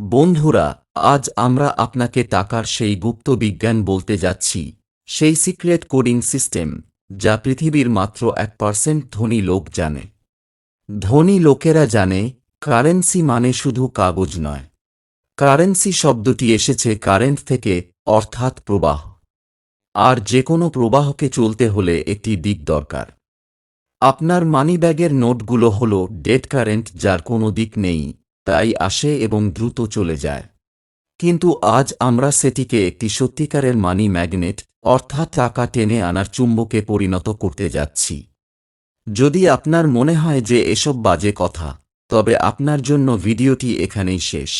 বন্ধুরা, আজ আমরা আপনাকে টাকার সেই গুপ্ত বিজ্ঞান বলতে যাচ্ছি, সেই সিক্রেট কোডিং সিস্টেম, যা পৃথিবীর মাত্র এক পার্সেন্ট ধনী লোক জানে। ধনী লোকেরা জানে, কারেন্সি মানে শুধু কাগজ নয়। কারেন্সি শব্দটি এসেছে কারেন্ট থেকে, অর্থাৎ প্রবাহ। আর যে কোনো প্রবাহকে চলতে হলে একটি দিক দরকার। আপনার মানিব্যাগের নোটগুলো হল ডেড কারেন্ট, যার কোনো দিক নেই। তাই আসে এবং দ্রুত চলে যায়। কিন্তু আজ আমরা সেটিকে একটি সত্যিকারের মানি ম্যাগনেট, অর্থাৎ টাকা টেনে আনার চুম্বকে পরিণত করতে যাচ্ছি। যদি আপনার মনে হয় যে এসব বাজে কথা, তবে আপনার জন্য ভিডিওটি এখানেই শেষ।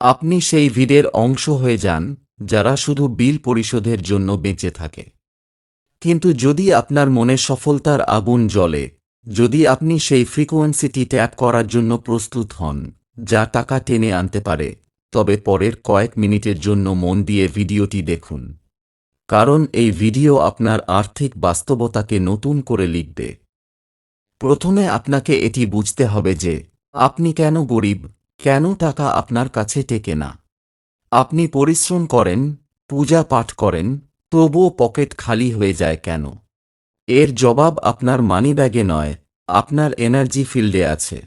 আপনি সেই ভিডের অংশ হয়ে যান, যারা শুধু বিল পরিশোধের জন্য বেঁচে থাকে। কিন্তু যদি আপনার মনে সফলতার আগুন জ্বলে যদি আপনি সেই ফ্রিকোয়েন্সিটি ট্যাপ করার জন্য প্রস্তুত হন, যা টাকা টেনে আনতে পারে, তবে পরের কয়েক মিনিটের জন্য মন দিয়ে ভিডিওটি দেখুন। কারণ এই ভিডিও আপনার আর্থিক বাস্তবতাকে নতুন করে লিখবে। প্রথমে আপনাকে এটি বুঝতে হবে যে, আপনি কেন গরিব, কেন টাকা আপনার কাছে টেকে না। আপনি পরিশ্রম করেন, পূজা পাঠ করেন, তবুও পকেট খালি হয়ে যায় কেন? এর জবাব আপনার মানিব্যাগে নয়, আপনার এনার্জি ফিল্ডে আছে।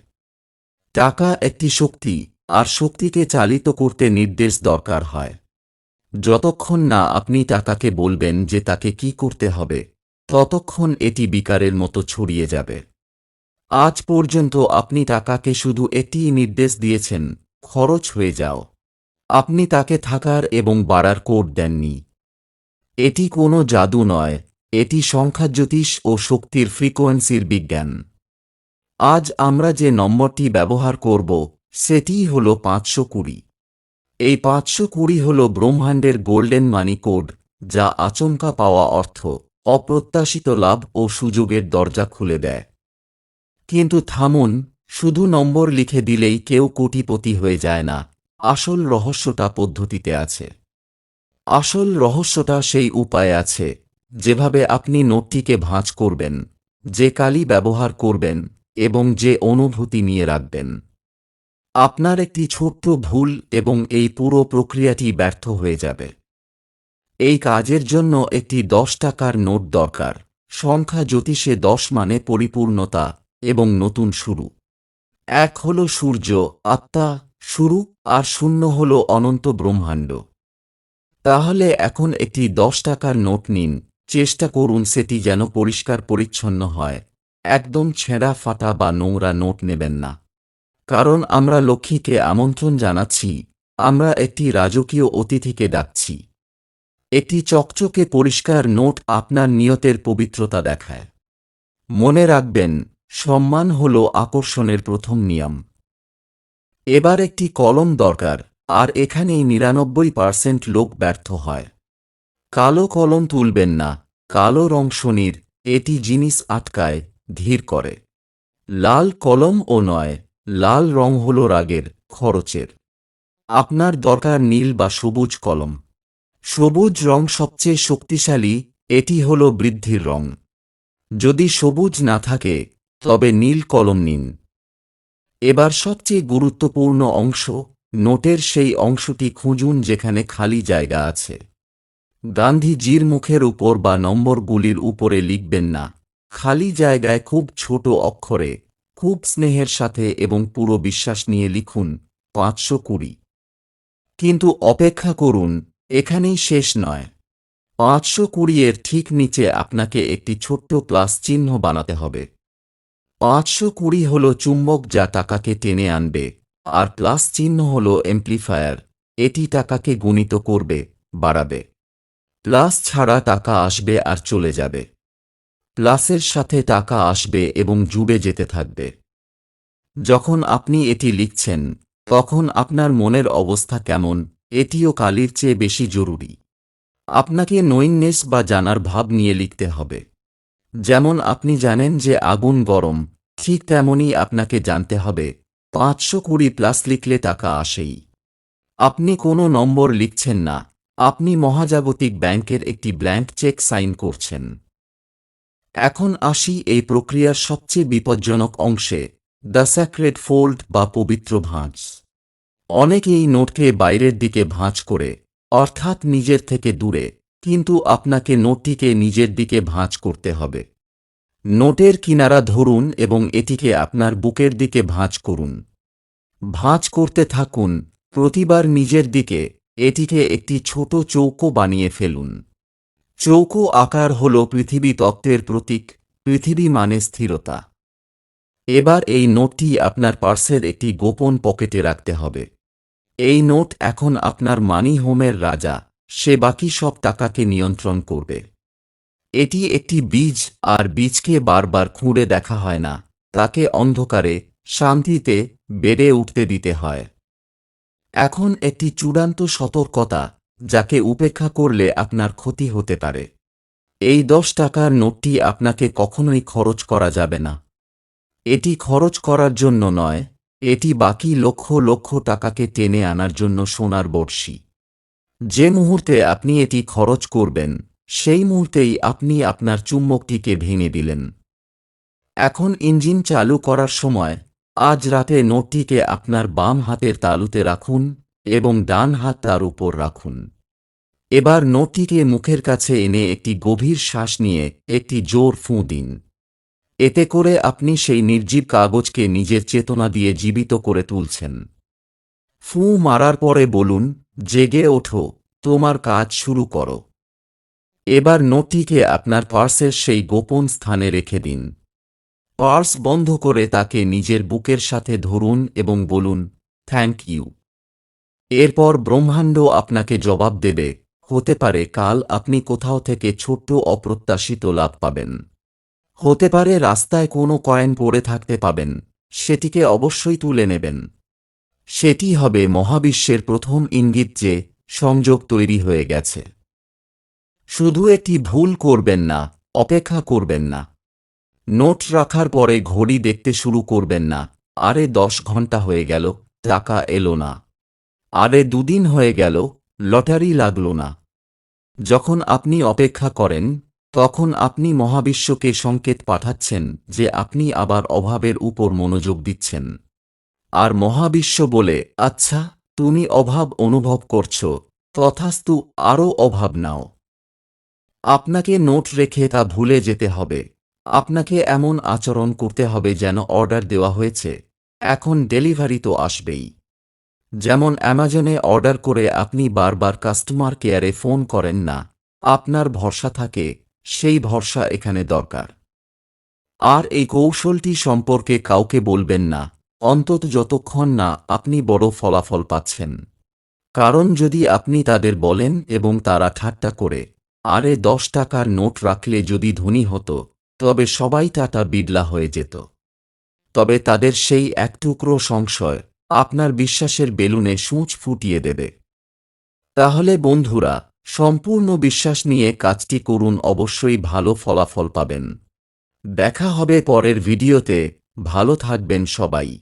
টাকা একটি শক্তি, আর শক্তিকে চালিত করতে নির্দেশ দরকার হয়। যতক্ষণ না আপনি টাকাকে বলবেন যে তাকে কি করতে হবে, ততক্ষণ এটি বিকারের মতো ছড়িয়ে যাবে। আজ পর্যন্ত আপনি টাকাকে শুধু এটিই নির্দেশ দিয়েছেন, খরচ হয়ে যাও। আপনি তাকে থাকার এবং বাড়ার কোড দেননি। এটি কোনো জাদু নয় এটি সংখ্যা জ্যোতিষ ও শক্তির ফ্রিকোয়েন্সির বিজ্ঞান। আজ আমরা যে নম্বরটি ব্যবহার করব সেটিই হল পাঁচশো কুড়ি। এই পাঁচশো কুড়ি হল ব্রহ্মাণ্ডের গোল্ডেন মানি কোড, যা আচমকা পাওয়া অর্থ, অপ্রত্যাশিত লাভ ও সুযোগের দরজা খুলে দেয়। কিন্তু থামুন, শুধু নম্বর লিখে দিলেই কেউ কোটিপতি হয়ে যায় না, আসল রহস্যটা পদ্ধতিতে আছে। আসল রহস্যটা সেই উপায় আছে যেভাবে আপনি নোটটিকে ভাঁজ করবেন, যে কালি ব্যবহার করবেন এবং যে অনুভূতি নিয়ে রাখবেন। আপনার একটি ছোট্ট ভুল এবং এই পুরো প্রক্রিয়াটি ব্যর্থ হয়ে যাবে। এই কাজের জন্য একটি দশ টাকার নোট দরকার। সংখ্যা জ্যোতিষে দশ মানে পরিপূর্ণতা এবং নতুন শুরু। এক হল সূর্য, আত্মা, শুরু, আর শূন্য হল অনন্ত ব্রহ্মাণ্ড। তাহলে এখন একটি দশ টাকার নোট নিন। চেষ্টা করুন সেটি যেন পরিষ্কার পরিচ্ছন্ন হয়। একদম ছেঁড়া ফাটা বা নোংরা নোট নেবেন না। কারণ আমরা লক্ষ্মীকে আমন্ত্রণ জানাচ্ছি, আমরা একটি রাজকীয় অতিথিকে ডাকছি। একটি চকচকে পরিষ্কার নোট আপনার নিয়তের পবিত্রতা দেখায়। মনে রাখবেন, সম্মান হল আকর্ষণের প্রথম নিয়ম। এবার একটি কলম দরকার, আর এখানেই নিরানব্বই পার্সেন্ট লোক ব্যর্থ হয়। কালো কলম তুলবেন না, কালো রং শনির, এটি জিনিস আটকায়, ধীর করে। লাল কলম ও নয়, লাল রং হল রাগের, খরচের। আপনার দরকার নীল বা সবুজ কলম। সবুজ রং সবচেয়ে শক্তিশালী, এটি হল বৃদ্ধির রং। যদি সবুজ না থাকে, তবে নীল কলম নিন। এবার সবচেয়ে গুরুত্বপূর্ণ অংশ, নোটের সেই অংশটি খুঁজুন যেখানে খালি জায়গা আছে। গান্ধীজির মুখের উপর বা নম্বরগুলির উপরে লিখবেন না। খালি জায়গায় খুব ছোট অক্ষরে, খুব স্নেহের সাথে এবং পুরো বিশ্বাস নিয়ে লিখুন, পাঁচশো কুড়ি। কিন্তু অপেক্ষা করুন, এখানেই শেষ নয়। পাঁচশো কুড়ি এর ঠিক নিচে আপনাকে একটি ছোট্ট প্লাস চিহ্ন বানাতে হবে। পাঁচশো কুড়ি হল চুম্বক যা টাকাকে টেনে আনবে, আর প্লাস চিহ্ন হল এমপ্লিফায়ার এটি টাকাকে গুণিত করবে, বাড়াবে। প্লাস ছাড়া টাকা আসবে আর চলে যাবে। প্লাসের সাথে টাকা আসবে এবং জুড়ে যেতে থাকবে। যখন আপনি এটি লিখছেন, তখন আপনার মনের অবস্থা কেমন, এটিও কালির চেয়ে বেশি জরুরি। আপনাকে নৈন্নেস বা জানার ভাব নিয়ে লিখতে হবে। যেমন আপনি জানেন যে আগুন গরম, ঠিক তেমনই আপনাকে জানতে হবে, পাঁচশো কুড়ি প্লাস লিখলে টাকা আসেই। আপনি কোনো নম্বর লিখছেন না আপনি মহাজাগতিক ব্যাংকের একটি ব্ল্যাঙ্ক চেক সাইন করছেন। এখন আসি এই প্রক্রিয়ার সবচেয়ে বিপজ্জনক অংশে, দ্য স্যাক্রেড ফোল্ড বা পবিত্র ভাঁজ। অনেকেই নোটকে বাইরের দিকে ভাঁজ করে, অর্থাৎ নিজের থেকে দূরে, কিন্তু আপনাকে নোটটিকে নিজের দিকে ভাঁজ করতে হবে। নোটের কিনারা ধরুন এবং এটিকে আপনার বুকের দিকে ভাঁজ করুন। ভাঁজ করতে থাকুন, প্রতিবার নিজের দিকে এটিকে একটি ছোট চৌকো বানিয়ে ফেলুন। চৌকো আকার হল পৃথিবী তত্ত্বের প্রতীক, পৃথিবী মানে স্থিরতা। এবার এই নোটটি আপনার পার্সের একটি গোপন পকেটে রাখতে হবে। এই নোট এখন আপনার মানি হোমের রাজা, সে বাকি সব টাকাকে নিয়ন্ত্রণ করবে। এটি একটি বীজ, আর বীজকে বারবার খুঁড়ে দেখা হয় না, তাকে অন্ধকারে, শান্তিতে বেড়ে উঠতে দিতে হয়। এখন একটি চূড়ান্ত সতর্কতা যাকে উপেক্ষা করলে আপনার ক্ষতি হতে পারে। এই দশ টাকার নোটটি আপনাকে কখনোই খরচ করা যাবে না। এটি খরচ করার জন্য নয়, এটি বাকি লক্ষ লক্ষ টাকাকে টেনে আনার জন্য সোনার বড়শি। যে মুহূর্তে আপনি এটি খরচ করবেন, সেই মুহূর্তেই আপনি আপনার চুম্বকটিকে ভেঙে দিলেন। এখন ইঞ্জিন চালু করার সময় আজ রাতে নোটটিকে আপনার বাম হাতের তালুতে রাখুন এবং ডান হাত তার উপর রাখুন। এবার নোটটিকে মুখের কাছে এনে একটি গভীর শ্বাস নিয়ে একটি জোর ফুঁ দিন। এতে করে আপনি সেই নির্জীব কাগজকে নিজের চেতনা দিয়ে জীবিত করে তুলছেন। ফুঁ মারার পরে বলুন, জেগে ওঠো, তোমার কাজ শুরু করো। এবার নোটটিকে আপনার পার্সের সেই গোপন স্থানে রেখে দিন। পার্স বন্ধ করে তাকে নিজের বুকের সাথে ধরুন এবং বলুন থ্যাংক ইউ এরপর ব্রহ্মাণ্ড আপনাকে জবাব দেবে, হতে পারে কাল আপনি কোথাও থেকে ছোট্ট অপ্রত্যাশিত লাভ পাবেন। হতে পারে রাস্তায় কোনো কয়েন পড়ে থাকতে পাবেন, সেটিকে অবশ্যই তুলে নেবেন। সেটি হবে মহাবিশ্বের প্রথম ইঙ্গিত যে সংযোগ তৈরি হয়ে গেছে। শুধু একটি ভুল করবেন না, অপেক্ষা করবেন না। নোট রাখার পরে ঘড়ি দেখতে শুরু করবেন না। আরে দশ ঘণ্টা হয়ে গেল, টাকা এলো না। আরে দুদিন হয়ে গেল, লটারি লাগল না। যখন আপনি অপেক্ষা করেন, তখন আপনি মহাবিশ্বকে সংকেত পাঠাচ্ছেন যে আপনি আবার অভাবের উপর মনোযোগ দিচ্ছেন। আর মহাবিশ্ব বলে আচ্ছা তুমি অভাব অনুভব করছ, তথাস্তু আরও অভাব নাও। আপনাকে নোট রেখে তা ভুলে যেতে হবে। আপনাকে এমন আচরণ করতে হবে যেন অর্ডার দেওয়া হয়েছে। এখন ডেলিভারি তো আসবেই। যেমন অ্যামাজনে অর্ডার করে আপনি বারবার কাস্টমার কেয়ারে ফোন করেন না, আপনার ভরসা থাকে, সেই ভরসা এখানে দরকার। আর এই কৌশলটি সম্পর্কে কাউকে বলবেন না, অন্তত যতক্ষণ না আপনি বড় ফলাফল পাচ্ছেন। কারণ যদি আপনি তাদের বলেন এবং তারা ঠাট্টা করে, আরে দশ টাকার নোট রাখলে যদি ধনী হতো তবে সবাই টাটা বিড়লা হয়ে যেত। তবে তাদের সেই এক টুকরো সংশয় আপনার বিশ্বাসের বেলুনে সূঁচ ফুটিয়ে দেবে। তাহলে বন্ধুরা, সম্পূর্ণ বিশ্বাস নিয়ে কাজটি করুন, অবশ্যই ভালো ফলাফল পাবেন। দেখা হবে পরের ভিডিওতে। ভালো থাকবেন সবাই।